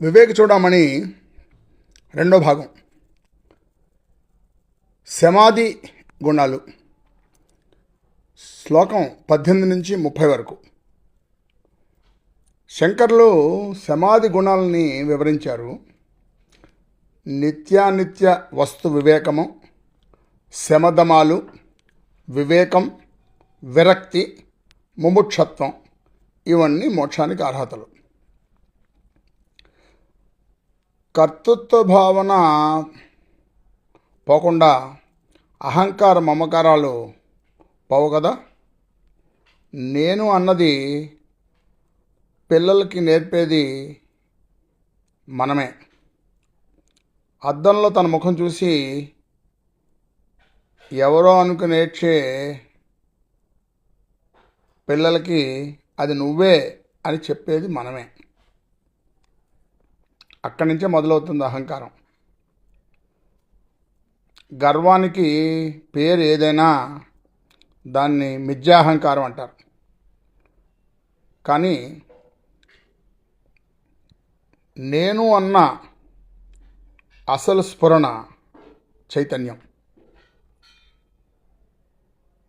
వివేక చూడమని రెండో భాగం. సమాధి గుణాలు. శ్లోకం పద్దెనిమిది నుంచి ముప్పై వరకు. శంకర్లు సమాధి గుణాలని వివరించారు. నిత్యానిత్య వస్తు వివేకము శమదమాలు వివేకం విరక్తి ముముక్షత్వం ఇవన్నీ మోక్షానికి అర్హతలు. కర్తృత్వ భావన పోకుండా అహంకార మమకారాలు పోవు కదా? నేను అన్నది పిల్లలకి నేర్పేది మనమే. అద్దంలో తన ముఖం చూసి ఎవరో అనుకుని నేర్చే పిల్లలకి అది నువ్వే అని చెప్పేది మనమే. అక్కడి నుంచే మొదలవుతుంది అహంకారం. గర్వానికి పేరు ఏదైనా దాన్ని మిథ్యాహంకారం అంటారు. కానీ నేను అన్న అసలు స్ఫురణ చైతన్యం.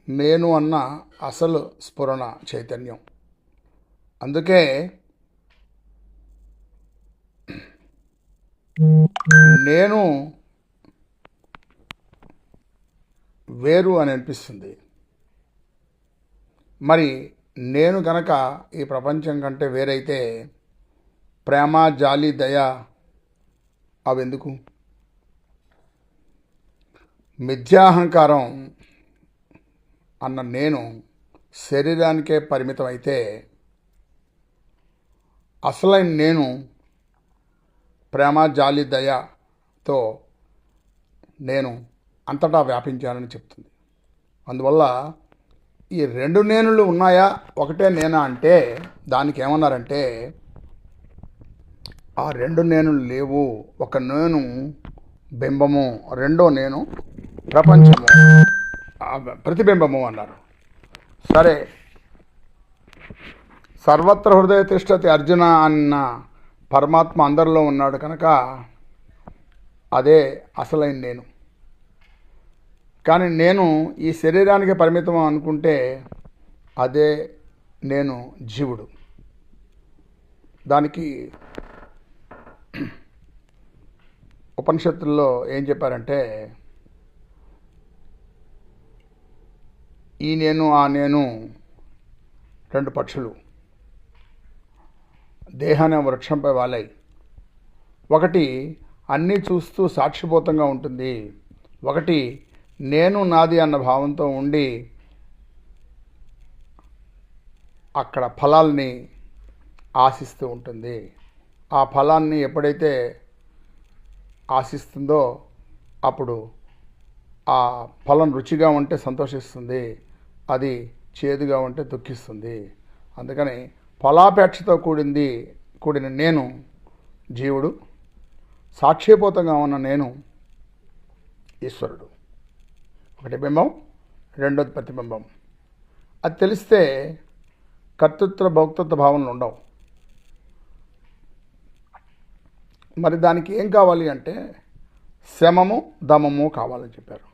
నేను అన్న అసలు స్ఫురణ చైతన్యం. అందుకే నేను వేరు అని అనిపిస్తుంది. మరి నేను కనుక ఈ ప్రపంచం కంటే వేరైతే ప్రేమ జాలి దయ అవెందుకు? మిథ్యాహంకారం అన్న నేను శరీరానికే పరిమితం అయితే అసలైన నేను ప్రేమ జాలి దయతో నేను అంతటా వ్యాపించానని చెప్తుంది. అందువల్ల ఈ రెండు నేనులు ఉన్నాయా? ఒకటే నేనా అంటే దానికి ఏమన్నారంటే ఆ రెండు నేనులు లేవు. ఒక నేను బింబము రెండో నేను ప్రపంచము. ప్రతిబింబము అన్నారు. సరే. సర్వత్ర హృదయ తిష్టతి అర్జున అన్న పరమాత్మ అందరిలో ఉన్నాడు కనుక అదే అసలైన నేను. కానీ నేను ఈ శరీరానికి పరిమితం అనుకుంటే అదే నేను జీవుడు. దానికి ఉపనిషత్తుల్లో ఏం చెప్పారంటే ఈ నేను ఆ నేను రెండు పక్షులు. దేహాన్ని వృక్షంపై వాలాయి. ఒకటి అన్నీ చూస్తూ సాక్షిభూతంగా ఉంటుంది. ఒకటి నేను నాది అన్న భావంతో ఉండి అక్కడ ఫలాల్ని ఆశిస్తూ ఉంటుంది. ఆ ఫలాన్ని ఎప్పుడైతే ఆశిస్తుందో అప్పుడు ఆ ఫలం రుచిగా ఉంటే సంతోషిస్తుంది. అది చేదుగా ఉంటే దుఃఖిస్తుంది. అందుకని ఫలాపేక్షతో కూడింది కూడిన నేను జీవుడు సాక్ష్యభూతంగా ఉన్న నేను ఈశ్వరుడు. ఒకటి బింబం రెండోది ప్రతిబింబం. అది తెలిస్తే కర్తృత్వ భౌక్తత్వ భావనలు ఉండవు. మరి దానికి ఏం కావాలి అంటే శమము దమము కావాలని చెప్పారు.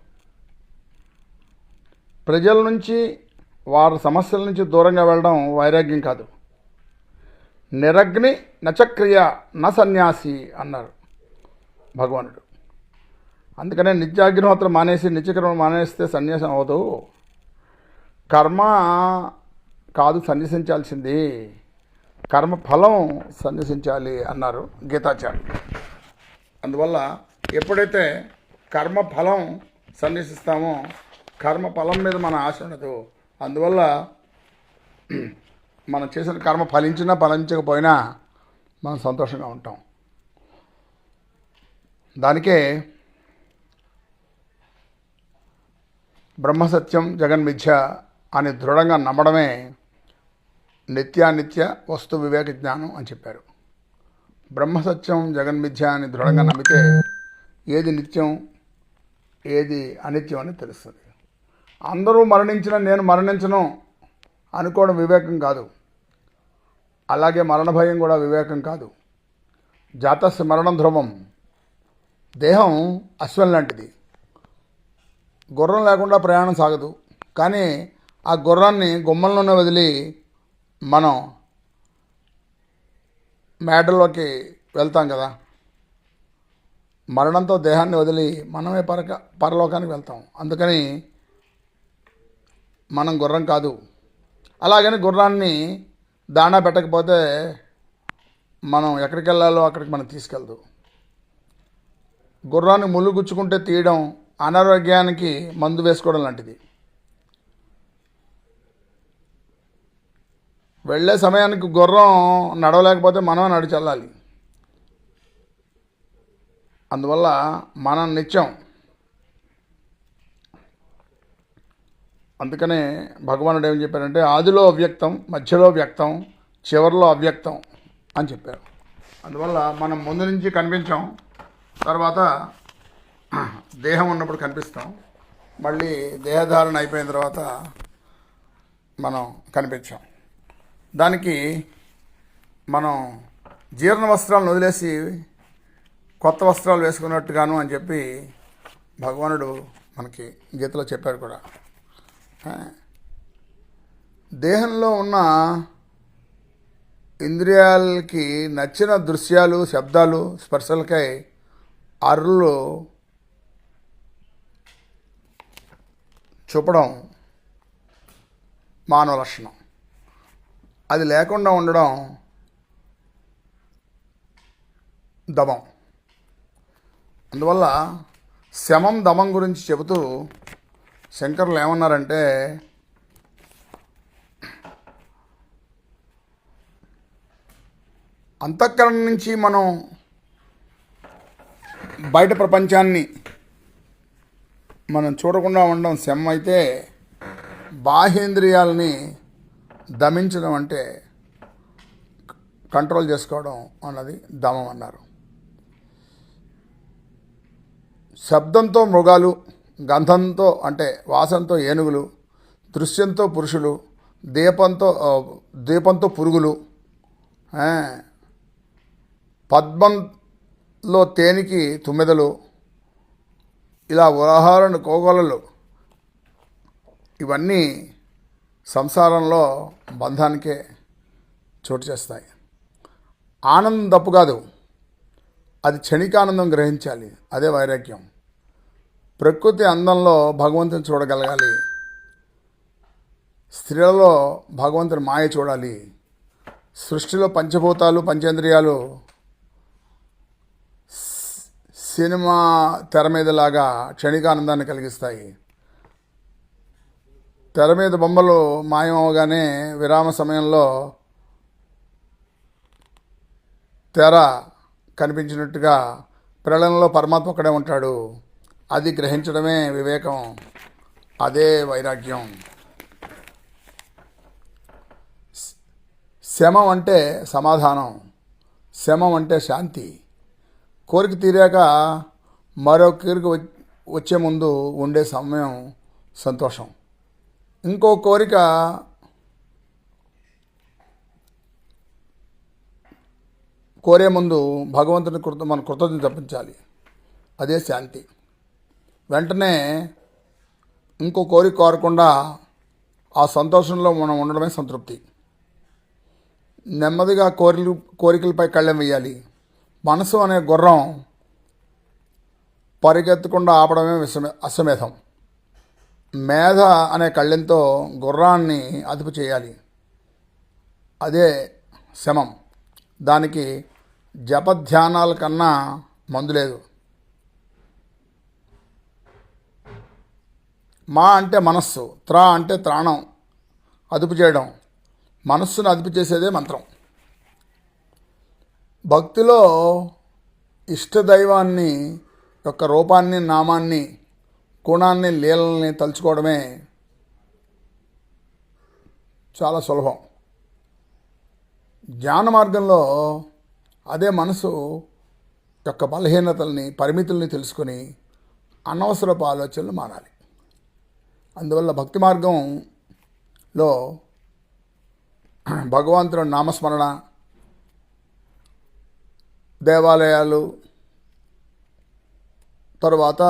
ప్రజల నుంచి వారి సమస్యల నుంచి దూరంగా వెళ్ళడం వైరాగ్యం కాదు. నిరగ్ని నచక్రియ న సన్యాసి అన్నారు భగవానుడు. అందుకనే నిత్యాగ్నిహోత్రం మానేసి నిత్యకర్మ మానేస్తే సన్యాసం అవదు. కర్మ కాదు సన్యసించాల్సింది. కర్మ ఫలం సన్యసించాలి అన్నారు గీతాచార్యులు. అందువల్ల ఎప్పుడైతే కర్మ ఫలం సన్యసిస్తామో కర్మ ఫలం మీద మన ఆశ ఉండదు. అందువల్ల మనం చేసిన కర్మ ఫలించినా ఫలించకపోయినా మనం సంతోషంగా ఉంటాం. దానికే బ్రహ్మసత్యం జగన్మిథ్య అని దృఢంగా నమ్మడమే నిత్యానిత్య వస్తు వివేక జ్ఞానం అని చెప్పారు. బ్రహ్మసత్యం జగన్మిథ్య అని దృఢంగా నమ్మితే ఏది నిత్యం ఏది అనిత్యం అని తెలుస్తుంది. అందరూ మరణించిన నేను మరణించను. అనుకోవడం వివేకం కాదు. అలాగే మరణ భయం కూడా వివేకం కాదు. జాతస్య మరణం ధ్రువం. దేహం అశ్వం లాంటిది. గుర్రం లేకుండా ప్రయాణం సాగదు. కానీ ఆ గుర్రాన్ని గుమ్మంలోనే వదిలి మనం మేడలోకి వెళ్తాం కదా. మరణంతో దేహాన్ని వదిలి మనమే పరక పరలోకానికి వెళ్తాం. అందుకని మనం గుర్రం కాదు. అలాగని గుర్రాన్ని దాణా పెట్టకపోతే మనం ఎక్కడికి వెళ్ళాలో అక్కడికి మనం తీసుకెళ్దు. గుర్రాన్ని ముళ్ళు గుచ్చుకుంటే తీయడం అనారోగ్యానికి మందు వేసుకోవడం లాంటిది. వెళ్ళే సమయానికి గుర్రం నడవలేకపోతే మనమే నడిచెళ్ళాలి. అందువల్ల మనం నిత్యం అందుకనే భగవానుడు ఏం చెప్పారంటే ఆదిలో అవ్యక్తం మధ్యలో వ్యక్తం చివరిలో అవ్యక్తం అని చెప్పారు. అందువల్ల మనం ముందు నుంచి కనిపించాం తర్వాత దేహం ఉన్నప్పుడు కనిపిస్తాం మళ్ళీ దేహధారణ అయిపోయిన తర్వాత మనం కనిపించాం. దానికి మనం జీర్ణ వస్త్రాలను వదిలేసి కొత్త వస్త్రాలు వేసుకున్నట్టుగాను అని చెప్పి భగవానుడు మనకి గీతలో చెప్పారు కూడా. దేహంలో ఉన్న ఇంద్రియాలకి నచ్చిన దృశ్యాలు శబ్దాలు స్పర్శలకై అరులు చూపడం మానవ లక్షణం. అది లేకుండా ఉండడం దమం. అందువల్ల శమం దమం గురించి చెబుతూ శంకర్లు ఏమన్నారంటే అంతఃకరణ నుంచి మనం బయట ప్రపంచాన్ని మనం చూడకుండా ఉండడం శమ అయితే బాహ్యేంద్రియాలని దమించడం అంటే కంట్రోల్ చేసుకోవడం అన్నది దమం అన్నారు. శబ్దంతో మృగాలు గంధంతో అంటే వాసనతో ఏనుగులు దృశ్యంతో పురుషులు దీపంతో దీపంతో పురుగులు పద్మంలో తేనికి తుమ్మెదలు ఇలా ఉదాహరణ కోగోలలు ఇవన్నీ సంసారంలో బంధానికే చోటు చేస్తాయి. ఆనందం తప్పు కాదు అది క్షణికానందం గ్రహించాలి అదే వైరాగ్యం. ప్రకృతి అందంలో భగవంతుని చూడగలగాలి. స్త్రీలలో భగవంతుని మాయ చూడాలి. సృష్టిలో పంచభూతాలు పంచేంద్రియాలు సినిమా తెర మీదలాగా క్షణికానందాన్ని కలిగిస్తాయి. తెర మీద బొమ్మలు మాయమవగానే విరామ సమయంలో తెర కనిపించినట్టుగా ప్రళయంలో పరమాత్మ ఒక్కడే ఉంటాడు. అది గ్రహించడమే వివేకం అదే వైరాగ్యం. శమం అంటే సమాధానం శమం అంటే శాంతి. కోరిక తీరాక మరో కోరిక వచ్చే ముందు ఉండే సమయం సంతోషం. ఇంకో కోరిక కోరే ముందు భగవంతుని కృత మన కృతజ్ఞత తప్పించాలి అదే శాంతి. వెంటనే ఇంకో కోరిక కోరకుండా ఆ సంతోషంలో మనం ఉండడమే సంతృప్తి. నెమ్మదిగా కోరికలు కోరికలపై కళ్ళెం వేయాలి మనసు అనే గుర్రం పరిగెత్తకుండా ఆపడమే విషమే అశ్వమేధం మేధ అనే కళ్ళెంతో గుర్రాన్ని అదుపు చేయాలి. అదే శమం. దానికి జపధ్యానాల కన్నా మందు లేదు. మా అంటే మనస్సు త్రా అంటే త్రాణం అదుపు చేయడం. మనస్సును అదుపు చేసేదే మంత్రం. భక్తిలో ఇష్టదైవాన్ని యొక్క రూపాన్ని నామాన్ని గుణాన్ని లీలల్ని తలుచుకోవడమే చాలా సులభం. జ్ఞాన మార్గంలో అదే మనసు యొక్క బలహీనతల్ని పరిమితుల్ని తెలుసుకొని అనవసరపు ఆలోచనలు మారాలి. అందువల్ల భక్తి మార్గంలో భగవంతుడు నామస్మరణ దేవాలయాలు తరువాత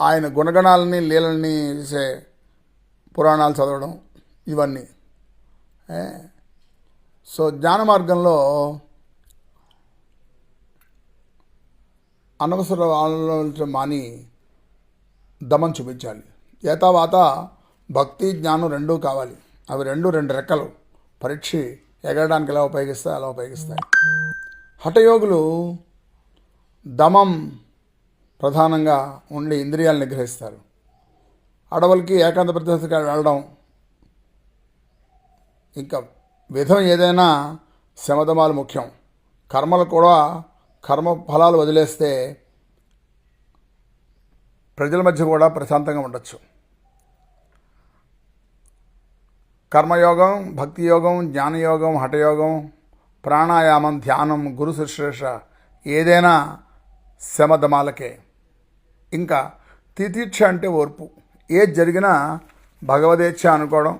ఆయన గుణగణాలని లీలల్ని చేసే పురాణాలు చదవడం ఇవన్నీ. సో జ్ఞాన మార్గంలో అనవసర ఆలోచన మాని దమం చూపించాలి. ఏతావాత భక్తి జ్ఞానం రెండూ కావాలి. అవి రెండు రెండు రెక్కలు. పరీక్ష ఎగరడానికి ఎలా ఉపయోగిస్తాయి అలా ఉపయోగిస్తాయి హఠయోగులు దమం ప్రధానంగా ఉండి ఇంద్రియాలు నిగ్రహిస్తారు. అడవులకి ఏకాంత ప్రదేశానికి వెళ్ళడం ఇంకా విధం ఏదైనా శమధమాలు ముఖ్యం. కర్మలు కూడా కర్మ ఫలాలు వదిలేస్తే ప్రజల మధ్య కూడా ప్రశాంతంగా ఉండొచ్చు. కర్మయోగం భక్తి యోగం జ్ఞానయోగం హఠయోగం ప్రాణాయామం ధ్యానం గురు శుశ్రూష ఏదైనా శమధమాలకే. ఇంకా తితీక్ష అంటే ఓర్పు. ఏది జరిగినా భగవదేచ్ఛ అనుకోవడం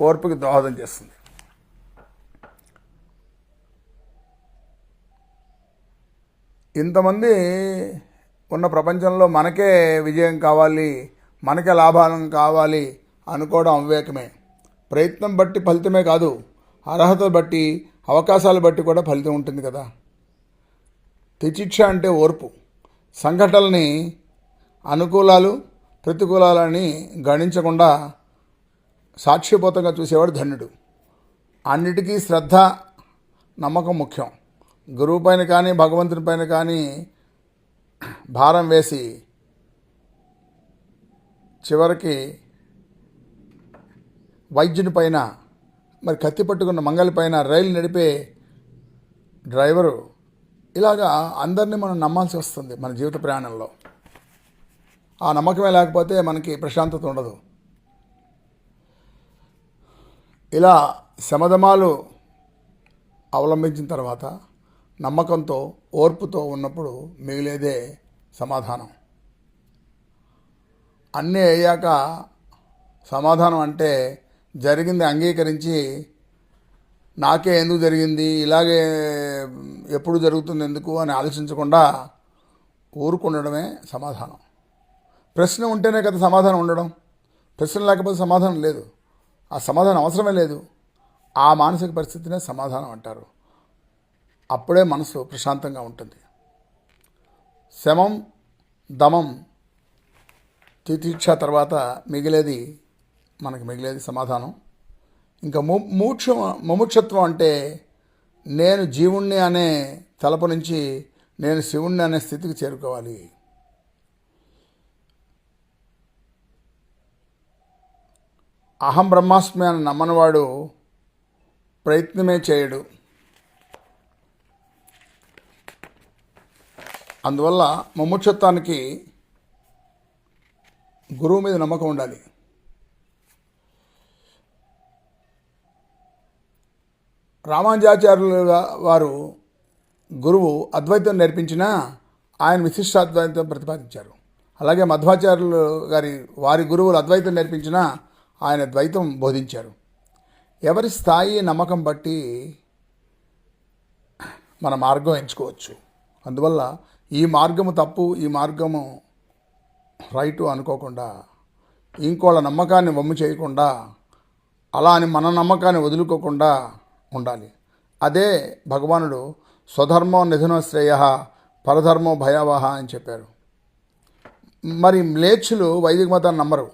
ఓర్పుకి దోహదం చేస్తుంది. ఇంతమంది ఉన్న ప్రపంచంలో మనకే విజయం కావాలి మనకే లాభాలం కావాలి అనుకోవడం అవివేకమే. ప్రయత్నం బట్టి ఫలితమే కాదు అర్హతలు బట్టి అవకాశాలు బట్టి కూడా ఫలితం ఉంటుంది కదా. తిచిక్ష అంటే ఓర్పు. సంఘటనల్ని అనుకూలాలు ప్రతికూలాలని గణించకుండా సాక్షిపోతంగా చూసేవాడు ధన్యుడు అన్నిటికీ శ్రద్ధ నమ్మకం ముఖ్యం. గురువు పైన కానీ భగవంతుని పైన కానీ భారం వేసి చివరికి వైద్యుని పైన మరి కత్తి పట్టుకున్న మంగలి పైన రైలు నడిపే డ్రైవరు ఇలాగా అందరినీ మనం నమ్మాల్సి వస్తుంది మన జీవిత ప్రయాణంలో. ఆ నమ్మకమే లేకపోతే మనకి ప్రశాంతత ఉండదు. ఇలా శమధమాలు అవలంబించిన తర్వాత నమ్మకంతో ఓర్పుతో ఉన్నప్పుడు మిగిలేదే సమాధానం. అన్నీ అయ్యాక సమాధానం అంటే జరిగింది అంగీకరించి నాకే ఎందుకు జరిగింది ఇలాగే ఎప్పుడు జరుగుతుంది ఎందుకు అని ఆలోచించకుండా ఊరుకుండడమే సమాధానం. ప్రశ్న ఉంటేనే కదా సమాధానం ఉండడం. ప్రశ్న లేకపోతే సమాధానం లేదు. ఆ సమాధానం అవసరమే లేదు. ఆ మానసిక పరిస్థితినే సమాధానం అంటారు. అప్పుడే మనసు ప్రశాంతంగా ఉంటుంది. శమం దమం తితీక్ష తర్వాత మిగిలేది మనకి మిగిలేది సమాధానం. ఇంకా ము మూక్ష ముముక్షత్వం అంటే నేను జీవుణ్ణి అనే తలపు నుంచి నేను శివుణ్ణి అనే స్థితికి చేరుకోవాలి. అహం బ్రహ్మాస్మి అని నమ్మనివాడు ప్రయత్నమే చేయడు. అందువల్ల ముముక్షత్వానికి గురువు మీద నమ్మకం ఉండాలి. రామానుజాచార్యులు వారు గురువు అద్వైతం నేర్పించినా ఆయన విశిష్టాద్వైతం ప్రతిపాదించారు. అలాగే మధ్వాచార్యులు గారి వారి గురువులు అద్వైతం నేర్పించినా ఆయన ద్వైతం బోధించారు. ఎవరి స్థాయి నమ్మకం బట్టి మన మార్గం ఎంచుకోవచ్చు. అందువల్ల ఈ మార్గము తప్పు ఈ మార్గము రైటు అనుకోకుండా ఇంకోళ్ళ నమ్మకాన్ని వమ్ము చేయకుండా అలా అని మన నమ్మకాన్ని వదులుకోకుండా ఉండాలి. అదే భగవానుడు స్వధర్మం నిధున శ్రేయ పరధర్మం భయావహ అని చెప్పారు. మరి మ్లేచ్చులు వైదిక మతాన్ని నమ్మరు.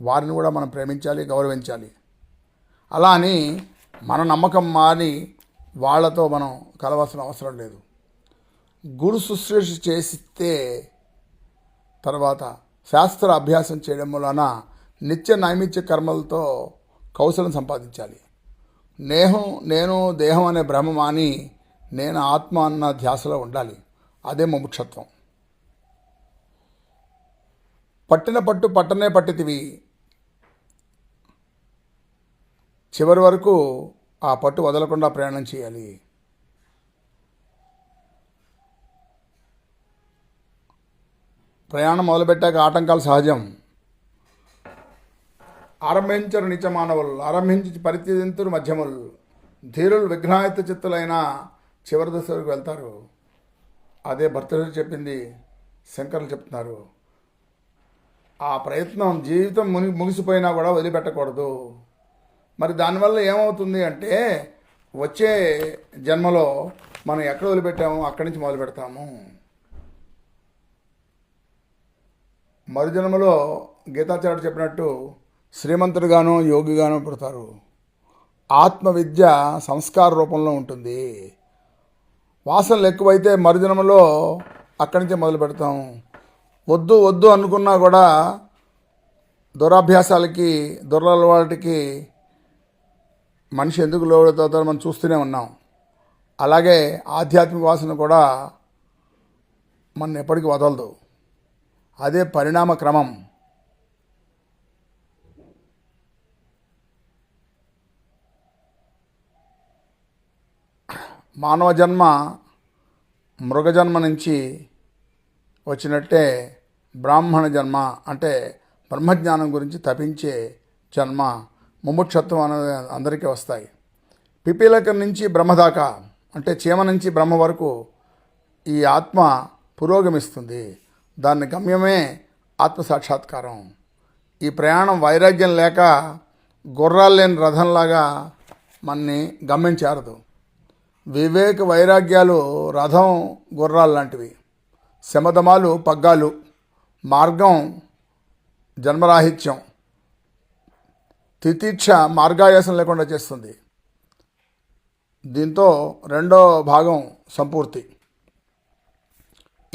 వారిని కూడా మనం ప్రేమించాలి గౌరవించాలి. అలా అని మన నమ్మకం మాని వాళ్ళతో మనం కలవాల్సిన అవసరం లేదు. గురు శుశ్రూష చేస్తే తర్వాత శాస్త్ర అభ్యాసం చేయడం వలన నిత్య నైమిత్య కర్మలతో కౌశలం సంపాదించాలి. నేహం నేను దేహం అనే భ్రమ మాని నేను ఆత్మ అన్న ధ్యాసలో ఉండాలి. అదే ముముక్షత్వం. పట్టిన పట్టు పట్టనే పట్టితివి. చివరి వరకు ఆ పట్టు వదలకుండా ప్రయాణం చేయాలి. ప్రయాణం మొదలుపెట్టాక ఆటంకాలు సహజం. ఆరంభించరు నిత్య మానవులు ఆరంభించి పరిత్యజింతురు మధ్యములు. ధీరులు విఘ్నాయుత చిత్తులైన చివరి దశ వరకు వెళ్తారు. అదే భర్తలు చెప్పింది శంకర్లు చెప్తున్నారు. ఆ ప్రయత్నం జీవితం ముని ముగిసిపోయినా కూడా వదిలిపెట్టకూడదు. మరి దానివల్ల ఏమవుతుంది అంటే వచ్చే జన్మలో మనం ఎక్కడ వదిలిపెట్టామో అక్కడి నుంచి మొదలు పెడతాము మరు జన్మలో గీతాచార్యుడు చెప్పినట్టు శ్రీమంతుడుగాను యోగిగాను పుడతారు. ఆత్మవిద్య సంస్కార రూపంలో ఉంటుంది. వాసనలు ఎక్కువైతే మరుజన్మలో అక్కడి నుంచే మొదలు పెడతాం. వద్దు వద్దు అనుకున్నా కూడా దురాభ్యాసాలకి దురలవాటికి మనిషి ఎందుకు లోడవుతారో మనం చూస్తూనే ఉన్నాం. అలాగే ఆధ్యాత్మిక వాసన కూడా మన ఎప్పటికీ వదలదు. అదే పరిణామ క్రమం. మానవ జన్మ మృగజన్మ నుంచి వచ్చినట్టే బ్రాహ్మణ జన్మ అంటే బ్రహ్మజ్ఞానం గురించి తపించే జన్మ ముముక్షత్వం అనేది అందరికీ వస్తాయి. పిపీలకం నుంచి బ్రహ్మ దాకా అంటే చీమ నుంచి బ్రహ్మ వరకు ఈ ఆత్మ పురోగమిస్తుంది. దాని గమ్యమే ఆత్మ సాక్షాత్కారం ఈ ప్రయాణం వైరాగ్యం లేక గుర్రాలు లేని రథంలాగా మన్ని గమ్యం వివేక వైరాగ్యాలు రథం గుర్రాలు లాంటివి. శమధమాలు పగ్గాలు మార్గం జన్మరాహిత్యం. తితీక్ష మార్గాయాసం లేకుండా చేస్తుంది. దీంతో రెండో భాగం సంపూర్తి.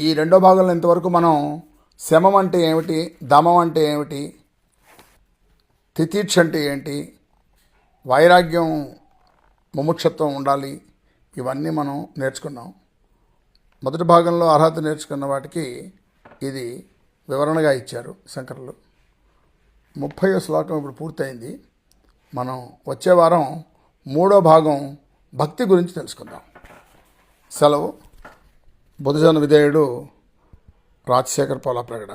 ఈ రెండో భాగంలో ఇంతవరకు మనం శమం అంటే ఏమిటి? దమం అంటే ఏమిటి? తితీక్ష అంటే ఏంటి? వైరాగ్యం ముముక్షత్వం ఉండాలి. ఇవన్నీ మనం నేర్చుకున్నాం. మొదటి భాగంలో అర్హత నేర్చుకున్న వాటికి ఇది వివరణగా ఇచ్చారు శంకరులు. ముప్పై శ్లోకం ఇప్పుడు పూర్తయింది. మనం వచ్చే వారం మూడో భాగం భక్తి గురించి తెలుసుకుందాం. సెలవు. బుధజన విధేయుడు రాజశేఖర్ పోలాప్రగడ.